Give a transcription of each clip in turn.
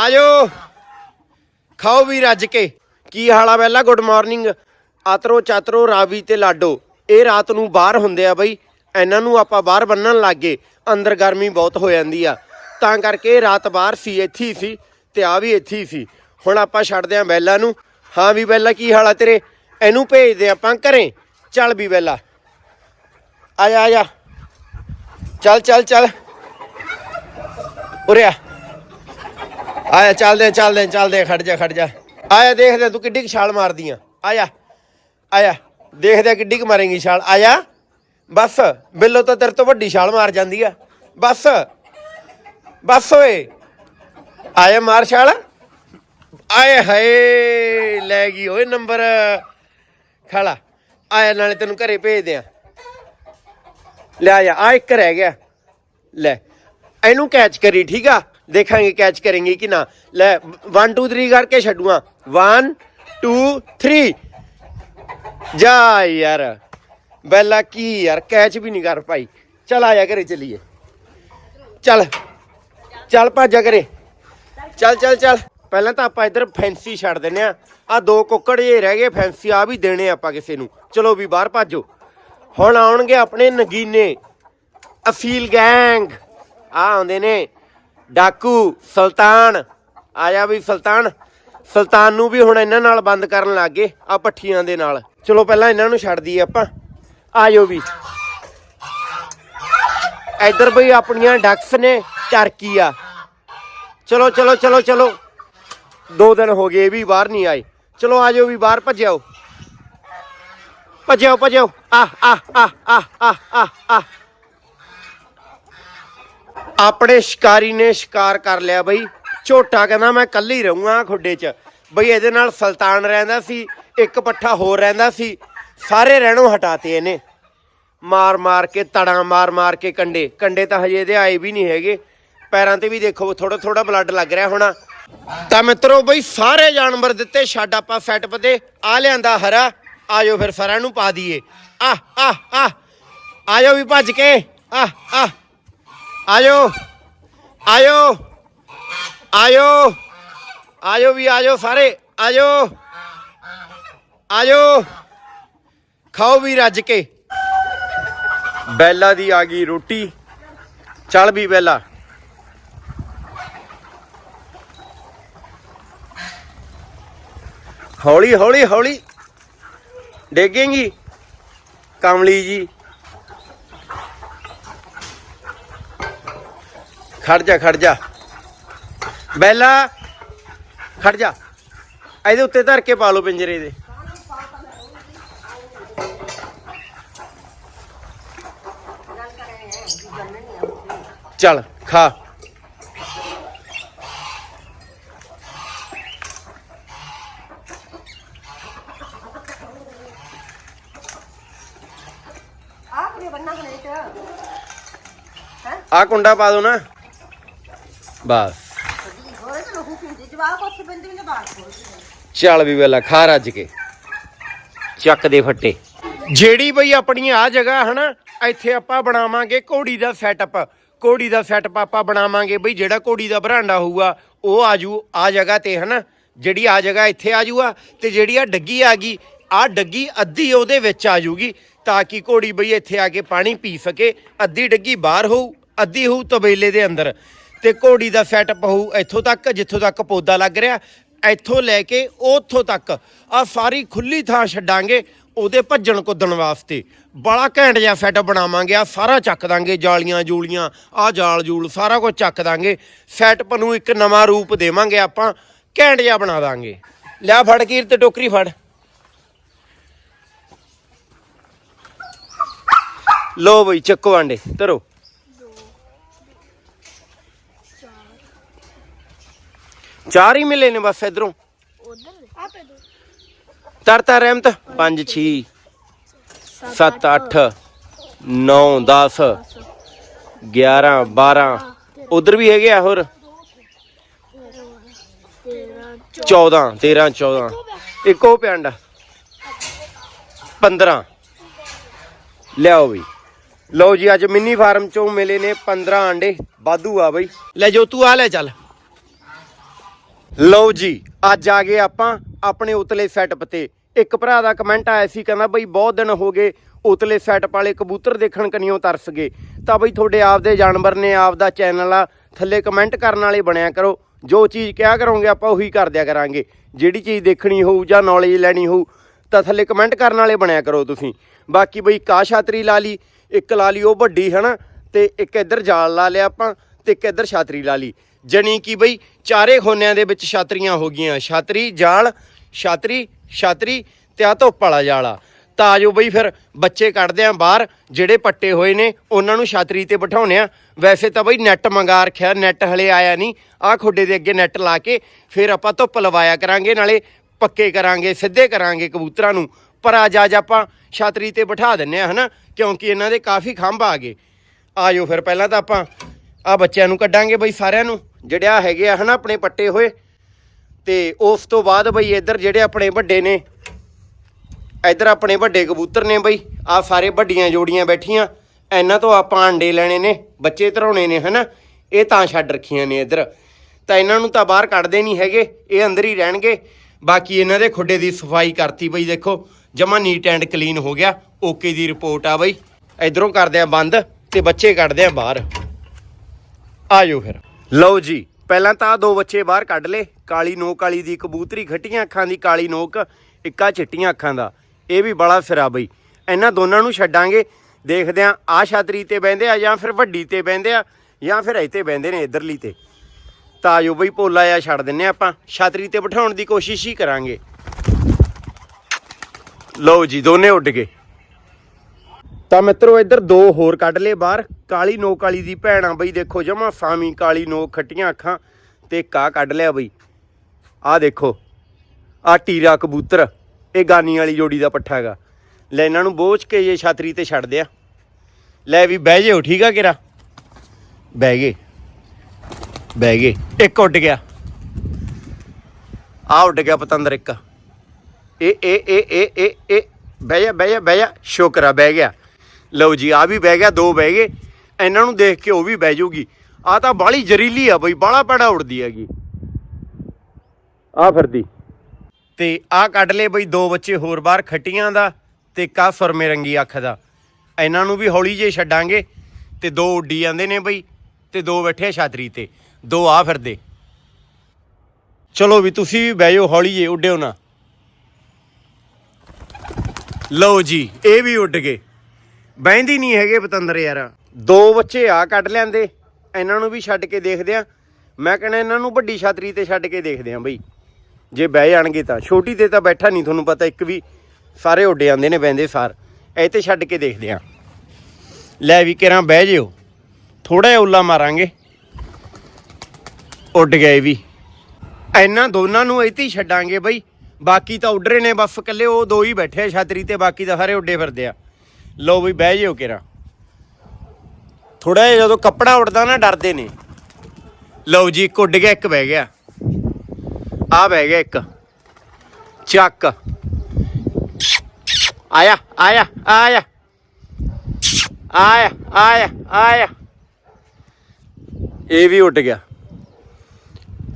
ਆਜੋ। ਖਾਓ ਵੀ ਰੱਜ ਕੇ। ਕੀ ਹਾਲ ਆ ਪਹਿਲਾਂ ਗੁੱਡ ਮਾਰਨਿੰਗ ਆਤਰੋ ਚਾਤਰੋ, ਰਾਵੀ ਤੇ ਲਾਡੋ। ਇਹ ਰਾਤ ਨੂੰ ਬਾਹਰ ਹੁੰਦੇ ਆ ਬਈ। ਇਹਨਾਂ ਨੂੰ ਆਪਾਂ ਬਾਹਰ ਬੰਨਣ ਲੱਗੇ ਅੰਦਰ ਗਰਮੀ ਬਹੁਤ ਹੋ ਜਾਂਦੀ ਆ। ਤਾਂ ਕਰਕੇ ਰਾਤ ਬਾਹਰ ਸੀ, ਇੱਥੇ ਹੀ ਸੀ ਤੇ ਆ ਵੀ ਇੱਥੇ ਹੀ ਸੀ। ਹੁਣ ਆਪਾਂ ਛੱਡਦੇ ਆਂ ਬੈਲਾ ਨੂੰ। ਹਾਂ ਵੀ ਬੈਲਾ, ਕੀ ਹਾਲ ਆ ਤੇਰੇ? ਇਹਨੂੰ ਭੇਜਦੇ ਆਪਾਂ ਘਰੇ। ਚੱਲ ਵੀ ਬੈਲਾ। ਆ ਜਾ ਆ ਜਾ। ਚੱਲ ਚੱਲ ਚੱਲ। ਉਰੇ ਆ। ਆਇਆ ਚੱਲਦੇ ਆਂ, ਚੱਲਦੇ ਆਂ, ਚੱਲਦੇ ਆਂ, ਖੜ ਜਾ ਖੜ ਜਾ। ਆਇਆ ਦੇਖਦੇ ਆਂ ਤੂੰ ਕਿੱਡੀ ਕੁ ਛਾਲ ਮਾਰਦੀ ਆ ਆਇਆ ਆਇਆ ਦੇਖਦੇ ਆਂ ਕਿੱਡੀ ਕੁ ਮਾਰੇਂਗੀ ਛਾਲ। ਆਇਆ ਬਸ ਬਿੱਲੋ ਤਾਂ ਤੇਰੇ ਤੋਂ ਵੱਡੀ ਛਾਲ ਮਾਰ ਜਾਂਦੀ ਆ। ਬਸ ਬਸ ਓਏ। ਆਇਆ ਮਾਰ ਛਾਲ। ਆਏ ਹਾਏ ਲੈ ਗਈ ਓਏ ਨੰਬਰ। ਖਾਲਾ ਆਇਆ ਨਾਲੇ ਤੈਨੂੰ ਘਰੇ ਭੇਜ ਦਿਆਂ। ਲੈ ਆ ਜਾ ਆ ਇੱਕ ਰਹਿ ਗਿਆ। ਲੈ ਇਹਨੂੰ ਕੈਚ ਕਰੀ ਠੀਕ ਆ? ਦੇਖਾਂਗੇ ਕੈਚ ਕरेंगे ਕਿ ਨਾ। ਲੈ 1 2 3 ਕਰਕੇ ਛੱਡੂਆਂ। 1 2 3 ਜਾ ਯਾਰ। ਬੈਲਾ ਕੀ ਯਾਰ ਕੈਚ ਵੀ ਨਹੀਂ ਕਰ ਪਾਈ। ਚਲ ਆ ਜਾ ਘਰੇ ਚਲੀਏ। ਚੱਲ। ਚੱਲ ਭੱਜਾ ਘਰੇ। ਚੱਲ ਚੱਲ ਚੱਲ। ਪਹਿਲਾਂ ਤਾਂ ਆਪਾਂ ਇੱਧਰ ਫੈਂਸੀ ਛੱਡ ਦਿੰਨੇ ਆ ਆ ਦੋ ਕੁੱਕੜ ਜੇ ਰਹਿ ਗਏ ਫੈਂਸੀ ਆ ਵੀ ਦੇਣੇ ਆਪਾਂ ਕਿਸੇ ਨੂੰ। ਚਲੋ ਵੀ ਬਾਹਰ ਭੱਜੋ। ਹੁਣ ਆਉਣਗੇ ਆਪਣੇ ਨਗੀਨੇ। ਅਫੀਲ ਗੈਂਗ ਆ ਆਉਂਦੇ ਨੇ। ਡਾਕੂ, ਸੁਲਤਾਨ। ਆਇਆ ਵੀ ਸੁਲਤਾਨ। ਸੁਲਤਾਨ ਨੂੰ ਵੀ ਹੁਣ ਇਹਨਾਂ ਨਾਲ ਬੰਦ ਕਰਨ ਲੱਗੇ ਆ ਪੱਠੀਆਂ ਦੇ ਨਾਲ। ਚਲੋ ਪਹਿਲਾਂ ਇਹਨਾਂ ਨੂੰ ਛੱਡ ਦਈਏ ਆਪਾਂ। ਆਜੋ ਵੀ। ਇੱਧਰ ਬਈ ਆਪਣੀਆਂ ਡਕਸ ਨੇ ਟਰਕੀ ਆ। ਚਲੋ ਚਲੋ ਚਲੋ ਚਲੋ। ਦੋ ਦਿਨ ਹੋ ਗਏ ਵੀ ਬਾਹਰ ਨਹੀਂ ਆਏ। ਚਲੋ ਆਜੋ ਵੀ ਬਾਹਰ ਭੱਜਿਓ ਭੱਜਿਓ ਭੱਜਿਓ ਆ ਆ ਆ ਆ ਆ ਆ ਆ। ਆਪਣੇ ਸ਼ਿਕਾਰੀ ਨੇ ਸ਼ਿਕਾਰ ਕਰ ਲਿਆ ਬਈ। ਝੋਟਾ ਕਹਿੰਦਾ ਮੈਂ ਕੱਲੀ ਰਹੂੰਗਾ ਖੁੱਡੇ 'ਚ। ਬਈ ਇਹਦੇ ਨਾਲ ਸੁਲਤਾਨ ਰਹਿੰਦਾ ਸੀ, ਇੱਕ ਪੱਠਾ ਹੋਰ ਰਹਿੰਦਾ ਸੀ, ਸਾਰੇ ਰਹਿਣੋਂ ਹਟਾਤੇ ਇਹਨੇ। ਮਾਰ ਮਾਰ ਕੇ, ਤੜਾਂ ਮਾਰ ਮਾਰ ਕੇ ਕੰਡੇ। ਕੰਡੇ ਤਾਂ ਹਜੇ ਇਹਦੇ ਆਏ ਵੀ ਨਹੀਂ ਹੈਗੇ। ਪੈਰਾਂ ਤੇ ਵੀ ਦੇਖੋ ਥੋੜਾ ਥੋੜਾ ਬਲੱਡ ਲੱਗ ਰਿਹਾ ਹੋਣਾ। ਤਾਂ ਮਿੱਤਰੋ ਬਈ, ਸਾਰੇ ਜਾਨਵਰ ਦਿੱਤੇ ਛੱਡ ਆਪਾਂ ਸੈਟਅਪ ਤੇ ਆ ਲਿਆਂਦਾ ਹਰਾ। ਆਜੋ ਫਿਰ ਸਾਰਿਆਂ ਨੂੰ ਪਾ ਦਈਏ। ਆ ਆ ਆ ਆਜੋ ਵੀ ਭੱਜ ਕੇ। ਆ ਆ ਆਜੋ ਆਜੋ ਆਜੋ ਆਜੋ ਵੀ ਆਜੋ ਸਾਰੇ ਆਜੋ ਆਜੋ ਖਾਓ ਵੀ ਰੱਜ ਕੇ। ਬੈਲਾ ਦੀ ਆ ਗਈ ਰੋਟੀ, ਚੱਲ ਵੀ ਬੈਲਾ। ਹੌਲੀ ਹੌਲੀ ਹੌਲੀ। ਡੇਗੇਂਗੀ? ਕਮਲੀ ਜੀ। ਖੜ ਜਾ ਖੜ ਜਾ। ਬੈਲਾ ਖੜ ਜਾ। ਇਹਦੇ ਉੱਤੇ ਧਰ ਕੇ ਪਾ ਲਓ ਪਿੰਜਰੇ ਦੇ। ਚੱਲ ਖਾ। ਆ ਕੁੰਡਾ ਪਾ ਦੋ ਨਾ। ਬਸ। ਚੱਲ ਵੀ ਵੇਲਾ, ਖਾ ਰੱਜ ਕੇ। ਚੱਕ ਦੇ ਫੱਟੇ। ਜਿਹੜੀ ਬਈ ਆਪਣੀ ਆ ਜਗ੍ਹਾ ਹਨਾ, ਇੱਥੇ ਆਪਾਂ ਬਣਾਵਾਂਗੇ ਘੋੜੀ ਦਾ ਸੈਟਅਪ ਘੋੜੀ ਦਾ ਸੈਟਅਪ ਆਪਾਂ ਬਣਾਵਾਂਗੇ ਬਈ, ਜਿਹੜਾ ਘੋੜੀ ਦਾ ਬਰਾਂਡਾ ਹੋਊਗਾ, ਉਹ ਆਜੂ ਆ ਜਗ੍ਹਾ ਤੇ ਹਨਾ। ਜਿਹੜੀ ਆ ਜਗ੍ਹਾ ਇੱਥੇ ਆਜੂਗਾ ਤੇ ਜਿਹੜੀ ਆ ਡੱਗੀ ਆ ਗਈ ਆ ਡੱਗੀ ਅੱਧੀ ਉਹਦੇ ਵਿੱਚ ਆਜੂਗੀ, ਤਾਂ ਕਿ ਘੋੜੀ ਬਈ ਇੱਥੇ ਆ ਕੇ ਪਾਣੀ ਪੀ ਸਕੇ, ਅੱਧੀ ਡੱਗੀ ਬਾਹਰ ਹੋਊ, ਅੱਧੀ ਹੋਊ ਤਬੇਲੇ ਦੇ ਅੰਦਰ। ਤੇ ਘੋੜੀ ਦਾ ਸੈਟਅਪ ਹੋਊ ਇੱਥੋਂ ਤੱਕ, ਜਿੱਥੋਂ ਤੱਕ ਪੌਦਾ ਲੱਗ ਰਿਹਾ, ਇੱਥੋਂ ਲੈ ਕੇ ਉੱਥੋਂ ਤੱਕ। ਆ ਸਾਰੀ ਖੁੱਲੀ ਥਾਂ ਛੱਡਾਂਗੇ ਉਹਦੇ ਭੱਜਣ ਕੁੱਦਣ ਵਾਸਤੇ। ਬੜਾ ਘੈਂਟ ਜਿਹਾ ਸੈਟ ਬਣਾਵਾਂਗੇ ਆ ਸਾਰਾ ਚੱਕ ਦਾਂਗੇ, ਜਾਲੀਆਂ ਜੂਲੀਆਂ ਆ ਜਾਲ ਜੂਲ, ਸਾਰਾ ਕੁਝ ਚੱਕ ਦਾਂਗੇ। ਸੈਟਅਪ ਨੂੰ ਇੱਕ ਨਵਾਂ ਰੂਪ ਦੇਵਾਂਗੇ ਆਪਾਂ, ਘੈਂਟ ਜਿਹਾ ਬਣਾ ਦਾਂਗੇ। ਲਿਆ ਫੜ ਕੀਰ ਤੇ ਟੋਕਰੀ ਫੜ। ਲੋ ਬਈ, ਚੱਕੋ ਆਂਡੇ, ਧਰੋ। ਚਾਰ ਹੀ ਮਿਲੇ ਨੇ ਬਸ ਇਧਰੋਂ। ਤਰਤਾ ਰਹਿਮਤ। 5 6 7 8 9 10 11 12 ਉਧਰ ਵੀ ਹੈਗੇ ਆ ਹੋਰ? 14 13 14 ਇੱਕੋ ਪਿੰਡ 15 ਲਿਆਓ ਬਈ। ਲਓ ਜੀ, ਅੱਜ ਮਿੰਨੀ ਫਾਰਮ ਚੋਂ ਮਿਲੇ ਨੇ 15 ਆਂਡੇ। ਵਾਧੂ ਆ ਬਈ। ਲੈ ਜੋ, ਤੂੰ ਆ ਲੈ ਚੱਲ। ਲਓ ਜੀ, ਅੱਜ ਆ ਗਏ ਆਪਾਂ ਆਪਣੇ ਉਤਲੇ ਸੈਟਅਪ ਤੇ। ਇੱਕ ਭਰਾ ਦਾ ਕਮੈਂਟ ਆਇਆ ਸੀ, ਕਹਿੰਦਾ ਬਈ ਬਹੁਤ ਦਿਨ ਹੋ ਗਏ ਉਤਲੇ ਸੈਟਅਪ ਵਾਲੇ ਕਬੂਤਰ ਦੇਖਣ ਕਨੀਓ ਤਰਸ ਗਏ। ਤਾਂ ਬਈ ਤੁਹਾਡੇ ਆਪਦੇ ਜਾਨਵਰ ਨੇ, ਆਪਦਾ ਚੈਨਲ ਆ, ਥੱਲੇ ਕਮੈਂਟ ਕਰਨ ਵਾਲੇ ਬਣਿਆ ਕਰੋ। ਜੋ ਚੀਜ਼ ਕਿਹਾ ਕਰੋਗੇ ਆਪਾਂ ਉਹੀ ਕਰ ਦਿਆ ਕਰਾਂਗੇ। ਜਿਹੜੀ ਚੀਜ਼ ਦੇਖਣੀ ਹੋਊ ਜਾਂ ਨੌਲੇਜ ਲੈਣੀ ਹੋਊ, ਤਾਂ ਥੱਲੇ ਕਮੈਂਟ ਕਰਨ ਵਾਲੇ ਬਣਿਆ ਕਰੋ ਤੁਸੀਂ। ਬਾਕੀ ਬਈ ਕਾ ਛਾਤਰੀ ਲਾ ਲਈ, ਇੱਕ ਲਾ ਲਈ ਉਹ ਵੱਡੀ, ਹਨਾ? ਤੇ ਇੱਕ ਇੱਧਰ ਜਾਲ ਲਾ ਲਿਆ ਆਪਾਂ, ਤੇ ਇੱਕ ਇੱਧਰ ਛਾਤਰੀ ਲਾ ਲਈ। ਜਣੀ ਕਿ ਬਈ ਚਾਰੇ ਖੋਨਿਆਂ ਦੇ ਵਿੱਚ ਛਾਤਰੀਆਂ ਹੋ ਗਈਆਂ। ਛਾਤਰੀ ਜਾਲ, ਛਾਤਰੀ ਛਾਤਰੀ ਤੇ ਆ ਧੁੱਪ ਵਾਲਾ ਜਾਲਾ ਤਾਂ ਆਜੋ ਬਈ ਫਿਰ ਬੱਚੇ ਕੱਢਦੇ ਆ ਬਾਹਰ, ਜਿਹੜੇ ਪੱਟੇ ਹੋਏ ਨੇ, ਉਹਨਾਂ ਨੂੰ ਛਾਤਰੀ ਤੇ ਬਿਠਾਉਨੇ ਆ। ਵੈਸੇ ਤਾਂ ਬਈ ਨੈਟ ਮੰਗਾ ਰੱਖਿਆ, ਨੈਟ ਹਲੇ ਆਇਆ ਨਹੀਂ। ਆਹ ਖੋਡੇ ਦੇ ਅੱਗੇ ਨੈਟ ਲਾ ਕੇ ਫਿਰ ਆਪਾਂ ਧੁੱਪ ਲਵਾਇਆ ਕਰਾਂਗੇ, ਨਾਲੇ ਪੱਕੇ ਕਰਾਂਗੇ, ਸਿੱਧੇ ਕਰਾਂਗੇ ਕਬੂਤਰਾਂ ਨੂੰ। ਪਰ ਅੱਜ ਅੱਜ ਆਪਾਂ ਛਾਤਰੀ ਤੇ ਬਿਠਾ ਦਿੰਨੇ ਆ, ਹਨਾ? ਕਿਉਂਕਿ ਇਹਨਾਂ ਦੇ ਕਾਫੀ ਖੰਭ ਆ ਗਏ। ਆਜੋ ਫਿਰ, ਪਹਿਲਾਂ ਤਾਂ ਆਪਾਂ ਆ ਬੱਚਿਆਂ ਨੂੰ ਕੱਢਾਂਗੇ ਬਈ ਸਾਰਿਆਂ ਨੂੰ। ਜਿਹੜਿਆ ਹੈਗੇ ਆ ਹਨਾ ਆਪਣੇ ਪੱਟੇ ਹੋਏ, ਤੇ ਉਸ ਤੋਂ ਬਾਅਦ ਬਈ ਇੱਧਰ ਜਿਹੜੇ ਆਪਣੇ ਵੱਡੇ ਨੇ, ਇੱਧਰ ਆਪਣੇ ਵੱਡੇ ਕਬੂਤਰ ਨੇ ਬਈ ਆ ਸਾਰੇ ਵੱਡੀਆਂ ਜੋੜੀਆਂ ਬੈਠੀਆਂ, ਇਹਨਾਂ ਤੋਂ ਆਪਾਂ ਅੰਡੇ ਲੈਣੇ ਨੇ, ਬੱਚੇ ਧਰਾਉਣੇ ਨੇ ਹਨਾ, ਇਹ ਤਾਂ ਛੱਡ ਰੱਖੀਆਂ ਨੇ ਇੱਧਰ। ਤਾਂ ਇਹਨਾਂ ਨੂੰ ਤਾਂ ਬਾਹਰ ਕੱਢਦੇ ਨਹੀਂ ਹੈਗੇ, ਇਹ ਅੰਦਰ ਹੀ ਰਹਿਣਗੇ। ਬਾਕੀ ਇਹਨਾਂ ਦੇ ਖੁੱਡੇ ਦੀ ਸਫ਼ਾਈ ਕਰਤੀ ਬਈ ਦੇਖੋ, ਜਮਾ ਨੀਟ ਐਂਡ ਕਲੀਨ ਹੋ ਗਿਆ, ਓਕੇ ਦੀ ਰਿਪੋਰਟ ਆ ਬਈ। ਇਧਰੋਂ ਕਰਦੇ ਆ ਬੰਦ, ਤੇ ਬੱਚੇ ਕੱਢਦੇ ਆ ਬਾਹਰ। ਆਜੋ ਫਿਰ। ਲਓ ਜੀ, ਪਹਿਲਾਂ ਤਾਂ ਆਹ ਦੋ ਬੱਚੇ ਬਾਹਰ ਕੱਢ ਲੇ ਕਾਲੀ ਨੋਕ ਵਾਲੀ ਦੀ ਕਬੂਤਰੀ ਖੱਟੀਆਂ ਅੱਖਾਂ ਦੀ ਕਾਲੀ ਨੋਕ, ਇੱਕਾ ਚਿੱਟੀਆਂ ਅੱਖਾਂ ਦਾ। ਇਹ ਵੀ ਬੜਾ ਸਿਰਾ ਬਈ। ਇਹਨਾਂ ਦੋਨਾਂ ਨੂੰ ਛੱਡਾਂਗੇ। ਦੇਖਦੇ ਆ ਆ ਛਾਤਰੀ ਤੇ ਬਹਿੰਦੇ ਆ ਜਾਂ ਫਿਰ ਵੱਡੀ ਤੇ ਬਹਿੰਦੇ ਆ ਜਾਂ ਫਿਰ ਇੱਥੇ ਬਹਿੰਦੇ ਨੇ ਇਧਰਲੀ ਤੇ। ਤਾਂ ਜੋ ਬਈ ਪੋਲਾ ਆ ਛੱਡ ਦਿੰਨੇ ਆਪਾਂ। ਛਾਤਰੀ ਤੇ ਬਿਠਾਉਣ ਦੀ ਕੋਸ਼ਿਸ਼ ਹੀ ਕਰਾਂਗੇ। ਲਓ ਜੀ, ਦੋਨੇ ਉੱਡ ਗਏ। ਤਾਂ ਮਿੱਤਰੋ ਇੱਧਰ ਦੋ ਹੋਰ ਕੱਢ ਲਏ ਬਾਹਰ। ਕਾਲੀ ਨੋਕ ਵਾਲੀ ਦੀ ਭੈਣਾ ਬਈ, ਦੇਖੋ ਜਮਾ ਸਾਮੀ ਕਾਲੀ ਨੋਕ ਖੱਟੀਆਂ ਅੱਖਾਂ ਤੇ ਕਾ ਕੱਢ ਲਿਆ ਬਈ। ਆਹ ਦੇਖੋ ਆ ਟੀਰਾ ਕਬੂਤਰ, ਇਹ ਗਾਨੀ ਵਾਲੀ ਜੋੜੀ ਦਾ ਪੱਠਾ ਹੈਗਾ। ਲੈ ਇਹਨਾਂ ਨੂੰ ਬੋਝ ਕੇ ਇਹ ਛਾਤਰੀ ਤੇ ਛੱਡ ਦਿਆ। ਲੈ ਵੀ ਬਹਿ ਜਿਓ, ਠੀਕ ਆ ਕਿਰਾ? ਬਹਿ ਗਏ ਬਹਿ ਗਏ, ਇੱਕ ਉੱਡ ਗਿਆ। ਆ ਉੱਡ ਗਿਆ ਪਤੰਦਰ ਇੱਕ। ਇਹ ਇਹ ਇਹ ਇਹ ਇਹ ਬਹਿ ਜਾ ਬਹਿ ਜਾ ਬਹਿ ਜਾ, ਸ਼ੁਕਰ ਬਹਿ ਗਿਆ। ਲਓ ਜੀ ਆ ਵੀ ਬਹਿ ਗਿਆ, ਦੋ ਬਹਿ ਗਏ। ਇਹਨਾਂ ਨੂੰ ਦੇਖ ਕੇ ਉਹ ਵੀ ਬਹਿ ਜਾਊਗੀ ਆ ਤਾਂ ਬਾਲੀ ਜ਼ਰੀਲੀ ਆ ਬਈ ਬਾਲਾ ਪੜਾ ਉੜਦੀ ਹੈਗੀ। ਆ ਫਿਰਦੀ। ਤੇ ਆ ਕੱਢ ਲਏ ਬਈ, ਦੋ ਬੱਚੇ ਹੋਰ ਬਾਹਰ ਖੱਟੀਆਂ ਦਾ ਤੇ ਕਾ ਸੁਰਮੇ ਰੰਗੀ ਅੱਖ ਦਾ। ਇਹਨਾਂ ਨੂੰ ਵੀ ਹੌਲੀ ਜੇ ਛੱਡਾਂਗੇ ਤੇ ਦੋ ਉੱਡੀ ਜਾਂਦੇ ਨੇ ਬਈ ਤੇ ਦੋ ਬੈਠੇ ਛਾਤਰੀ ਤੇ। ਦੋ ਆ ਫਿਰਦੇ। ਚਲੋ ਵੀ ਤੁਸੀਂ ਵੀ ਬਹਿ ਜਾਓ, ਹੌਲੀ ਜੇ ਉੱਡਿਓ ਨਾ। ਲਓ ਜੀ, ਇਹ ਵੀ ਉੱਡ ਗਏ। ਬਹਿੰਦੀ ਨਹੀਂ ਹੈਗੇ ਪਤੰਦਰ ਯਾਰ। ਦੋ ਬੱਚੇ ਆ ਕੱਢ ਲੈਂਦੇ ਇਹਨਾਂ ਨੂੰ ਵੀ ਛੱਡ ਕੇ ਦੇਖਦੇ ਆ। ਮੈਂ ਕਹਿੰਦਾ ਇਹਨਾਂ ਨੂੰ ਵੱਡੀ ਛਾਤਰੀ ਤੇ ਛੱਡ ਕੇ ਦੇਖਦੇ ਆ ਬਈ। ਜੇ ਬਹਿ ਜਾਣਗੇ ਤਾਂ, ਛੋਟੀ ਤੇ ਤਾਂ ਬੈਠਾ ਨਹੀਂ ਤੁਹਾਨੂੰ ਪਤਾ, ਇੱਕ ਵੀ ਸਾਰੇ ਉੱਡ ਜਾਂਦੇ ਨੇ ਬਹਿੰਦੇ ਸਾਰ। ਇਹ ਤੇ ਛੱਡ ਕੇ ਦੇਖਦੇ ਆ। ਲੈ ਵੀ ਕਿਰਾਂ ਬਹਿ ਜਿਓ ਥੋੜਾ ਜਿਹਾ ਉੱਲਾ ਮਾਰਾਂਗੇ। ਉੱਡ ਗਏ ਵੀ। ਇਹਨਾਂ ਦੋਨਾਂ ਨੂੰ ਇੱਥੇ ਹੀ ਛੱਡਾਂਗੇ ਬਈ। ਬਾਕੀ ਤਾਂ ਉੱਡ ਰਹੇ ਨੇ, ਬਸ ਇਕੱਲੇ ਉਹ ਦੋ ਹੀ ਬੈਠੇ ਆ ਛਤਰੀ ਤੇ, ਬਾਕੀ ਤਾਂ ਸਾਰੇ ਉੱਡੇ ਫਿਰਦੇ ਆ। ਲਓ ਬਈ, ਬਹਿ ਜਿਓ ਕਿਰਾ। ਥੋੜਾ ਜਿਹਾ ਜਦੋਂ ਕੱਪੜਾ ਉੱਡਦਾ ਨਾ, ਡਰਦੇ ਨੇ ਲਓ ਜੀ, ਇੱਕ ਉੱਡ ਗਿਆ, ਇੱਕ ਬਹਿ ਗਿਆ। ਆ ਬਹਿ ਗਿਆ ਇੱਕ। ਚੱਕ। ਆਇਆ ਆਇਆ ਆਇਆ। ਆਇਆ ਆਇਆ ਆਇਆ। ਇਹ ਵੀ ਉੱਡ ਗਿਆ।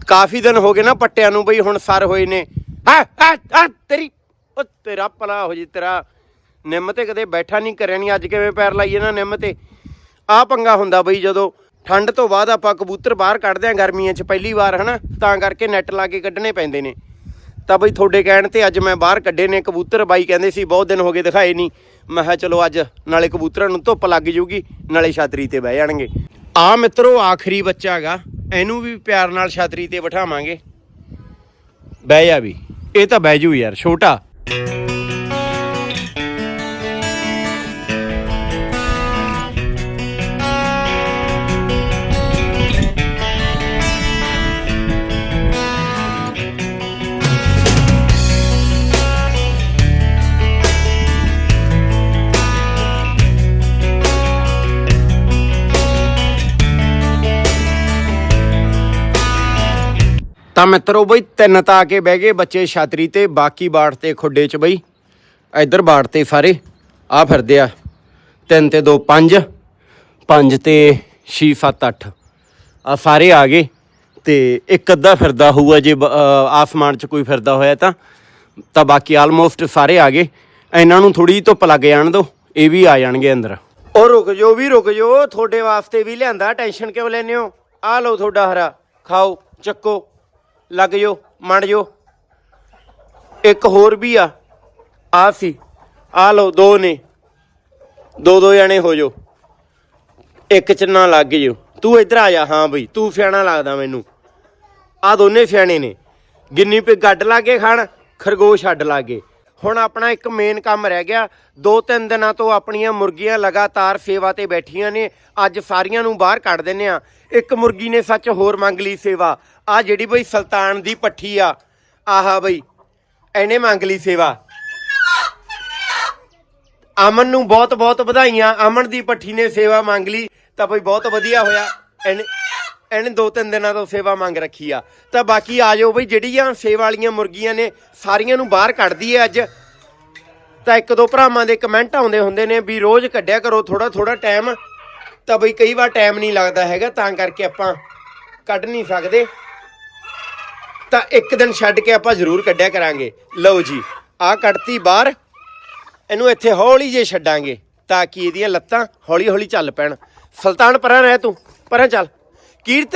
ਕਾਫੀ ਦਿਨ ਹੋ ਗਏ ਨਾ ਪੱਟਿਆਂ ਨੂੰ ਬਈ, ਹੁਣ ਸਰ ਹੋਏ ਨੇ। ਆ ਆ ਤੇਰੀ, ਉਹ ਤੇਰਾ ਭਲਾ ਹੋ ਜੀ, ਤੇਰਾ। ਨਿੰਮ ਤੇ ਕਦੇ ਬੈਠਾ ਨਹੀਂ ਕਰਿਆ ਨਹੀਂ, ਅੱਜ ਕਿਵੇਂ ਪੈਰ ਲਾਈਏ ਨਾ ਨਿੰਮ ਤੇ? ਆ ਪੰਗਾ ਹੁੰਦਾ ਬਈ ਜਦੋਂ ਠੰਡ ਤੋਂ ਬਾਅਦ ਆਪਾਂ ਕਬੂਤਰ ਬਾਹਰ ਕੱਢਦੇ ਆ ਗਰਮੀਆਂ 'ਚ ਪਹਿਲੀ ਵਾਰ, ਹਨਾ? ਤਾਂ ਕਰਕੇ ਨੈਟ ਲਾ ਕੇ ਕੱਢਣੇ ਪੈਂਦੇ ਨੇ। ਤਾਂ ਬਈ ਤੁਹਾਡੇ ਕਹਿਣ ਤੇ ਅੱਜ ਮੈਂ ਬਾਹਰ ਕੱਢੇ ਨੇ ਕਬੂਤਰ, ਬਾਈ ਕਹਿੰਦੇ ਸੀ ਬਹੁਤ ਦਿਨ ਹੋ ਗਏ ਦਿਖਾਏ ਨਹੀਂ। ਮੈਂ ਕਿਹਾ ਚਲੋ ਅੱਜ ਨਾਲੇ ਕਬੂਤਰਾਂ ਨੂੰ ਧੁੱਪ ਲੱਗ ਜੂਗੀ ਨਾਲੇ ਛਾਤਰੀ ਤੇ ਬਹਿ ਜਾਣਗੇ। ਆ ਮਿੱਤਰੋ, ਆਖਰੀ ਬੱਚਾ ਹੈਗਾ। ਇਹਨੂੰ ਵੀ ਪਿਆਰ ਨਾਲ ਛਾਤਰੀ ਤੇ ਬਿਠਾਵਾਂਗੇ। ਬਹਿ ਜਾ ਵੀ। ਇਹ ਤਾਂ ਬਹਿ ਜੂ ਯਾਰ, ਛੋਟਾ। ਤਾਂ ਮਿੱਤਰੋ ਬਈ, ਤਿੰਨ ਤਾਂ ਆ ਕੇ ਬਹਿ ਗਏ ਬੱਚੇ ਛਾਤਰੀ ਤੇ, ਬਾਕੀ ਬਾੜ ਤੇ ਖੁੱਡੇ 'ਚ ਬਈ। ਇੱਧਰ ਬਾੜ ਤੇ ਸਾਰੇ, ਆ ਫਿਰਦੇ ਆ। ਤਿੰਨ ਤੇ ਦੋ, ਪੰਜ। ਪੰਜ ਤੇ 6 7 8 ਆ ਸਾਰੇ ਆ ਗਏ ਤੇ ਇੱਕ ਅੱਧਾ ਫਿਰਦਾ ਹੋਊਗਾ ਜੇ ਆਸਮਾਨ 'ਚ ਕੋਈ ਫਿਰਦਾ ਹੋਇਆ ਤਾਂ। ਤਾਂ ਬਾਕੀ ਆਲਮੋਸਟ ਸਾਰੇ ਆ ਗਏ। ਇਹਨਾਂ ਨੂੰ ਥੋੜੀ ਧੁੱਪ ਲੱਗ ਜਾਣ ਦਿਓ ਇਹ ਵੀ ਆ ਜਾਣਗੇ ਅੰਦਰ। ਉਹ ਰੁਕ ਜਾਓ ਵੀ, ਰੁਕ ਜਾਓ। ਤੁਹਾਡੇ ਵਾਸਤੇ ਵੀ ਲਿਆਂਦਾ। ਟੈਨਸ਼ਨ ਕਿਉਂ ਲੈਨੇ ਹੋ? ਆ ਲਓ ਤੁਹਾਡਾ ਹਰਾ। ਖਾਓ, ਚੱਕੋ। ਲੱਗ ਜੋ ਮੰਡ ਜੋ। ਇੱਕ ਹੋਰ ਵੀ ਆ ਆ ਸੀ। ਆ ਲਓ, ਦੋ ਨੇ। ਦੋ ਦੋ ਜਣੇ ਹੋ ਜੋ। ਇੱਕ ਚ ਨਾ ਲੱਗ ਜਿਓ। ਤੂੰ ਇੱਧਰ ਆ ਜਾ। ਹਾਂ ਬਈ, ਤੂੰ ਸਿਆਣਾ ਲੱਗਦਾ ਮੈਨੂੰ। ਆ ਦੋਨੇ ਸਿਆਣੇ ਨੇ। ਗਿੰਨੀ ਪੇ ਗੱਡ ਲਾਗੇ ਖਾਣ, ਖਰਗੋਸ਼ ਅੱਡ ਲਾ ਲਾਗੇ। ਹੁਣ ਆਪਣਾ ਇੱਕ ਮੇਨ ਕੰਮ ਰਹਿ ਗਿਆ। ਦੋ, ਤਿੰਨ ਦਿਨਾਂ ਤੋਂ ਆਪਣੀਆਂ ਮੁਰਗੀਆਂ ਲਗਾਤਾਰ ਸੇਵਾ ਤੇ ਬੈਠੀਆਂ ਨੇ। ਅੱਜ ਸਾਰੀਆਂ ਨੂੰ ਬਾਹਰ ਕੱਢ ਦਿੰਨੇ ਆ। ਇੱਕ ਮੁਰਗੀ ਨੇ ਸੱਚ ਹੋਰ ਮੰਗ ਲਈ ਸੇਵਾ। ਆ ਜਿਹੜੀ ਬਈ ਸੁਲਤਾਨ ਦੀ ਪੱਠੀ ਆ, ਆਹਾ ਬਈ, ਇਹਨੇ ਮੰਗ ਲਈ ਸੇਵਾ। ਅਮਨ ਨੂੰ ਬਹੁਤ ਬਹੁਤ ਵਧਾਈਆਂ, ਅਮਨ ਦੀ ਪੱਠੀ ਨੇ ਸੇਵਾ ਮੰਗ ਲਈ, ਤਾਂ ਬਈ ਬਹੁਤ ਵਧੀਆ ਹੋਇਆ। ਇਹਨੇ ਇਹਨੇ ਦੋ ਤਿੰਨ ਦਿਨਾਂ ਤੋਂ ਸੇਵਾ ਮੰਗ ਰੱਖੀ ਆ। ਤਾਂ ਬਾਕੀ ਆ ਜਾਓ ਬਈ, ਜਿਹੜੀਆਂ ਸੇਵਾ ਵਾਲੀਆਂ ਮੁਰਗੀਆਂ ਨੇ, ਸਾਰੀਆਂ ਨੂੰ ਬਾਹਰ ਕੱਢਦੀ ਹੈ ਅੱਜ। ਤਾਂ ਇੱਕ ਦੋ ਭਰਾਵਾਂ ਦੇ ਕਮੈਂਟ ਆਉਂਦੇ ਹੁੰਦੇ ਨੇ ਵੀ ਰੋਜ਼ ਕੱਢਿਆ ਕਰੋ ਥੋੜਾ ਥੋੜਾ ਟਾਈਮ ਤਾਂ ਬਈ ਕਈ ਵਾਰ ਟਾਈਮ ਨਹੀਂ ਲੱਗਦਾ ਹੈਗਾ, ਤਾਂ ਕਰਕੇ ਆਪਾਂ ਕੱਢ ਨਹੀਂ ਸਕਦੇ। ਤਾਂ ਇੱਕ ਦਿਨ ਛੱਡ ਕੇ ਆਪਾਂ ਜ਼ਰੂਰ ਕੱਢਿਆ ਕਰਾਂਗੇ। ਲਓ ਜੀ ਆ ਕੱਢਤੀ ਬਾਹਰ। ਇਹਨੂੰ ਇੱਥੇ ਹੌਲੀ ਜੇ ਛੱਡਾਂਗੇ ਤਾਂ ਕਿ ਇਹਦੀਆਂ ਲੱਤਾਂ ਹੌਲੀ ਹੌਲੀ ਚੱਲ ਪੈਣ। ਸੁਲਤਾਨ, ਪਰਾਂ ਰਹਿ ਤੂੰ, ਪਰਾਂ ਚੱਲ। ਕੀਰਤ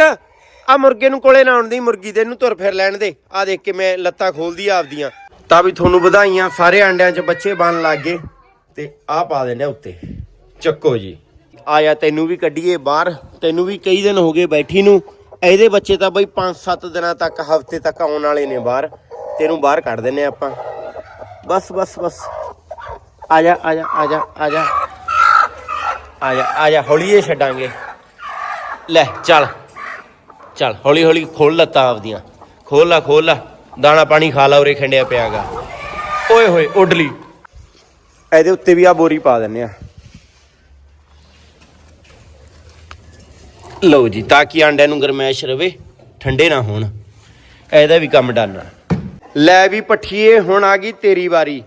ਆ ਮੁਰਗੇ ਨੂੰ ਕੋਲੇ ਨਾ ਆਉਣ ਦੀ ਮੁਰਗੀ ਦੇ ਇਹਨੂੰ ਤੁਰ ਫਿਰ ਲੈਣ ਦੇ। ਆ ਦੇਖ ਕੇ ਮੈਂ ਲੱਤਾਂ ਖੋਲਦੀ ਆਪਦੀਆਂ। ਤਾਂ ਵੀ ਤੁਹਾਨੂੰ ਵਧਾਈਆਂ, ਸਾਰੇ ਆਂਡਿਆਂ 'ਚ ਬੱਚੇ ਬਣ ਲੱਗ। ਗਏ ਤੇ ਆ ਪਾ ਦਿੰਦੇ ਆ ਉੱਤੇ। ਚੱਕੋ ਜੀ ਆਇਆ ਤੈਨੂੰ ਵੀ ਕੱਢੀਏ ਬਾਹਰ। ਤੈਨੂੰ ਵੀ ਕਈ ਦਿਨ ਹੋ ਗਏ ਬੈਠੀ ਨੂੰ। ਇਹਦੇ ਬੱਚੇ ਤਾਂ ਬਈ 5-7 ਦਿਨਾਂ ਤੱਕ, ਹਫ਼ਤੇ ਤੱਕ ਆਉਣ ਵਾਲੇ ਨੇ ਬਾਹਰ। ਤੈਨੂੰ ਬਾਹਰ ਕੱਢ ਦਿੰਨੇ ਆਪਾਂ। ਬਸ ਬਸ ਬਸ। ਆ ਜਾ ਆ ਜਾ ਆ ਜਾ ਆ ਜਾ। ਆ ਜਾ ਆ ਜਾ ਹੌਲੀ ਇਹ ਛੱਡਾਂਗੇ। ਲੈ, ਚੱਲ। ਚੱਲ, ਹੌਲੀ ਹੌਲੀ ਖੋਲ ਲੱਤਾਂ ਆਪਦੀਆਂ। ਖੋਲ ਲਾ ਖੋਲ ਲਾ। ਦਾਣਾ ਪਾਣੀ ਖਾ ਲਾ ਉਰੇ ਖੰਡਿਆ ਪਿਆਗਾ। ਓਏ ਹੋਏ, ਉੱਡ ਲਈ। ਇਹਦੇ ਉੱਤੇ ਵੀ ਆ ਬੋਰੀ ਪਾ ਦਿੰਨੇ ਆ ਲਓ ਜੀ, ਤਾਂ ਕਿ ਆਂਡਿਆਂ ਨੂੰ ਗਰਮੈਸ਼ ਰਵੇ, ਠੰਡੇ ਨਾ ਹੋਣ। ਇਹਦਾ ਵੀ ਕੰਮ ਡਾਨਾ ਲੈ ਵੀ ਪੱਠੀਏ ਹੁਣ ਆ ਗਈ ਤੇਰੀ ਵਾਰੀ।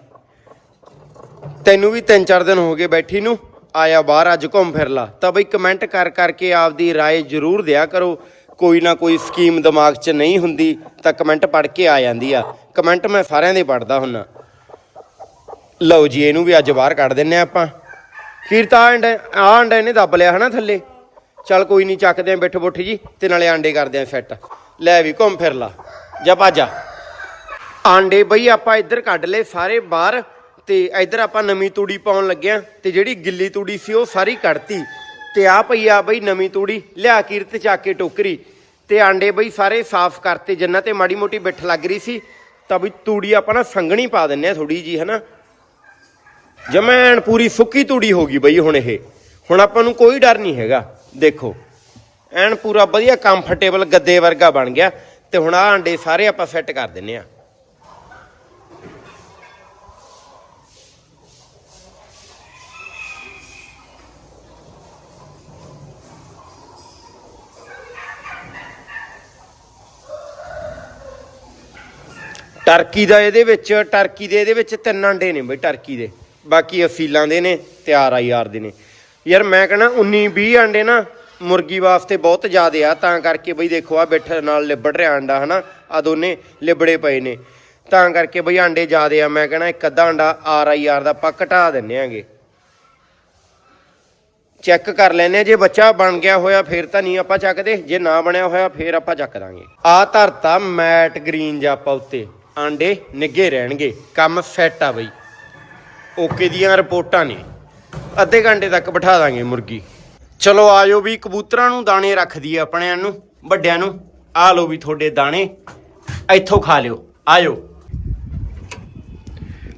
ਤੈਨੂੰ ਵੀ ਤਿੰਨ ਚਾਰ ਦਿਨ ਹੋ ਗਏ ਬੈਠੀ ਨੂੰ, ਆਇਆ ਬਾਹਰ ਅੱਜ ਘੁੰਮ ਫਿਰ ਲਾ। ਤਾਂ ਬਈ ਕਮੈਂਟ ਕਰ ਕਰਕੇ ਆਪਦੀ ਰਾਏ ਜ਼ਰੂਰ ਦਿਆ ਕਰੋ। ਕੋਈ ਨਾ ਕੋਈ ਸਕੀਮ ਦਿਮਾਗ 'ਚ ਨਹੀਂ ਹੁੰਦੀ, ਤਾਂ ਕਮੈਂਟ ਪੜ ਕੇ ਆ ਜਾਂਦੀ ਆ। ਕਮੈਂਟ ਮੈਂ ਸਾਰਿਆਂ ਦੇ ਪੜਦਾ ਹੁੰਨਾ। ਲਓ ਜੀ, ਇਹਨੂੰ ਵੀ ਅੱਜ ਬਾਹਰ ਕੱਢ ਦਿੰਨੇ ਆਪਾਂ। ਫਿਰ ਕੀਰਤਾ ਆਂਡ ਆਂਡ ਇਹਨੇ ਦੱਬ ਲਿਆ ਹਨਾ ਥੱਲੇ। ਚੱਲ ਕੋਈ ਨਹੀਂ ਚੱਕਦੇ ਆ ਬਿੱਠ ਬੁੱਠ ਜੀ, ਤੇ ਨਾਲੇ ਆਂਡੇ ਕਰਦੇ ਆ ਸੈੱਟ। ਲੈ ਵੀ ਘੁੰਮ ਫਿਰ ਲਾ। ਜਾ ਭਾਜਾ ਆਂਡੇ ਬਈ ਆਪਾਂ ਇੱਧਰ ਕੱਢ ਲਏ ਸਾਰੇ ਬਾਹਰ, ਤੇ ਇੱਧਰ ਆਪਾਂ ਨਵੀਂ ਤੂੜੀ ਪਾਉਣ ਲੱਗਿਆ ਤੇ ਜਿਹੜੀ ਗਿੱਲੀ ਤੂੜੀ ਸੀ ਉਹ ਸਾਰੀ ਕੱਢਤੀ। ਤੇ ਆ ਪਈ ਆ ਬਈ ਨਵੀਂ ਤੂੜੀ, ਲਿਆ ਕੀਰਤ ਚੱਕ ਕੇ ਟੋਕਰੀ। ਤੇ ਆਂਡੇ ਬਈ ਸਾਰੇ ਸਾਫ਼ ਕਰਤੇ, ਜਿੰਨਾ ਤੇ ਮਾੜੀ ਮੋਟੀ ਬਿੱਠ ਲੱਗ ਰਹੀ ਸੀ, ਤਾਂ ਬਈ ਤੂੜੀ ਆਪਾਂ ਨਾ ਸੰਘਣੀ ਪਾ ਦਿੰਨੇ ਆ ਥੋੜੀ ਜੀ ਹਨਾ। ਜਮੈਣ ਪੂਰੀ ਸੁੱਕੀ ਤੂੜੀ ਹੋ ਗਈ ਬਈ ਹੁਣ ਇਹ। ਹੁਣ ਆਪਾਂ ਨੂੰ ਕੋਈ ਡਰ ਨਹੀਂ ਹੈਗਾ। ਦੇਖੋ, ਐਨ ਪੂਰਾ ਵਧੀਆ ਕੰਫਰਟੇਬਲ ਗੱਦੇ ਵਰਗਾ ਬਣ ਗਿਆ ਤੇ ਹੁਣ ਆ ਆਂਡੇ ਸਾਰੇ ਆਪਾਂ ਸੈੱਟ ਕਰ ਦਿੰਨੇ ਆ। ਟਰਕੀ ਦਾ ਇਹਦੇ ਵਿੱਚ, ਟਰਕੀ ਦੇ ਇਹਦੇ ਵਿੱਚ ਤਿੰਨ ਅੰਡੇ ਨੇ ਬਈ, ਟਰਕੀ ਦੇ। ਬਾਕੀ ਅਸੀਲਾਂ ਦੇ ਨੇ ਤੇ ਆਰ ਆਈ ਆਰ ਦੇ ਨੇ। ਯਾਰ ਮੈਂ ਕਹਣਾ 19 20 ਆਂਡੇ ਨਾ ਮੁਰਗੀ ਵਾਸਤੇ ਬਹੁਤ ਜ਼ਿਆਦੇ ਆ, ਤਾਂ ਕਰਕੇ ਬਈ ਦੇਖੋ ਆ ਬੈਠ ਨਾਲ ਲਿਬੜ ਰਿਹਾ ਅੰਡਾ ਹਨਾ? ਆ ਦੋਨੇ ਲਿਬੜੇ ਪਏ ਨੇ। ਤਾਂ ਕਰਕੇ ਬਈ ਆਂਡੇ ਜ਼ਿਆਦੇ ਆ, ਮੈਂ ਕਹਣਾ ਇੱਕ ਅੱਧਾ ਆਂਡਾ ਆਰ ਆਈ ਆਰ ਦਾ ਆਪਾਂ ਘਟਾ ਦਿੰਨੇ ਆਂਗੇ। ਚੈੱਕ ਕਰ ਲੈਨੇ ਆ, ਜੇ ਬੱਚਾ ਬਣ ਗਿਆ ਹੋਇਆ ਫੇਰ ਤਾਂ ਨਹੀਂ ਆਪਾਂ ਚੱਕਦੇ, ਜੇ ਨਾ ਬਣਿਆ ਹੋਇਆ ਫੇਰ ਆਪਾਂ ਚੱਕ ਦਾਂਗੇ। ਆ ਧਰਤਾ ਮੈਟ ਗ੍ਰੀਨ ਜਾਂ ਆਪਾਂ ਉੱਤੇ, ਆਂਡੇ ਨਿੱਗੇ ਰਹਿਣਗੇ, ਕੰਮ ਸੈੱਟ ਆ ਬਈ। ਓਕੇ ਦੀਆਂ ਰਿਪੋਰਟਾਂ ਨੇ। ਅੱਧੇ ਘੰਟੇ ਤੱਕ ਬਿਠਾ ਦਾਂਗੇ ਮੁਰਗੀ। ਚਲੋ ਆਜੋ ਵੀ ਕਬੂਤਰਾਂ ਨੂੰ ਦਾਣੇ ਰੱਖ ਦਈਏ ਆਪਣਿਆਂ ਨੂੰ, ਵੱਡਿਆਂ ਨੂੰ। ਆ ਲਓ ਵੀ ਤੁਹਾਡੇ ਦਾਣੇ, ਇੱਥੋਂ ਖਾ ਲਿਓ। ਆਜੋ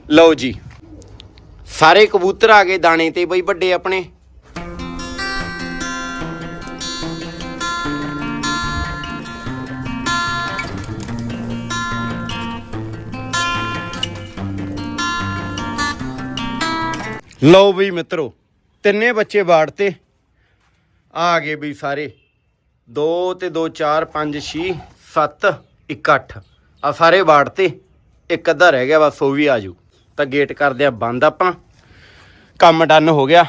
ਲਓ ਜੀ। ਸਾਰੇ ਕਬੂਤਰ ਆ ਗਏ ਦਾਣੇ ਤੇ ਬਈ ਵੱਡੇ ਆਪਣੇ। ਲਓ ਬਈ ਮਿੱਤਰੋ, ਤਿੰਨੇ ਬੱਚੇ ਬਾੜ ਤੇ ਆ ਗਏ ਬਈ ਸਾਰੇ। 2 ਤੇ 2 4 5 6 7 1 8 ਆ ਸਾਰੇ ਬਾੜ ਤੇ ਇੱਕ ਅੱਧਾ ਰਹਿ ਗਿਆ, ਬਸ ਉਹ ਵੀ ਆਜੂ ਤਾਂ ਗੇਟ ਕਰਦੇ ਆ ਬੰਦ ਆਪਾਂ। ਕੰਮ ਡਨ ਹੋ ਗਿਆ।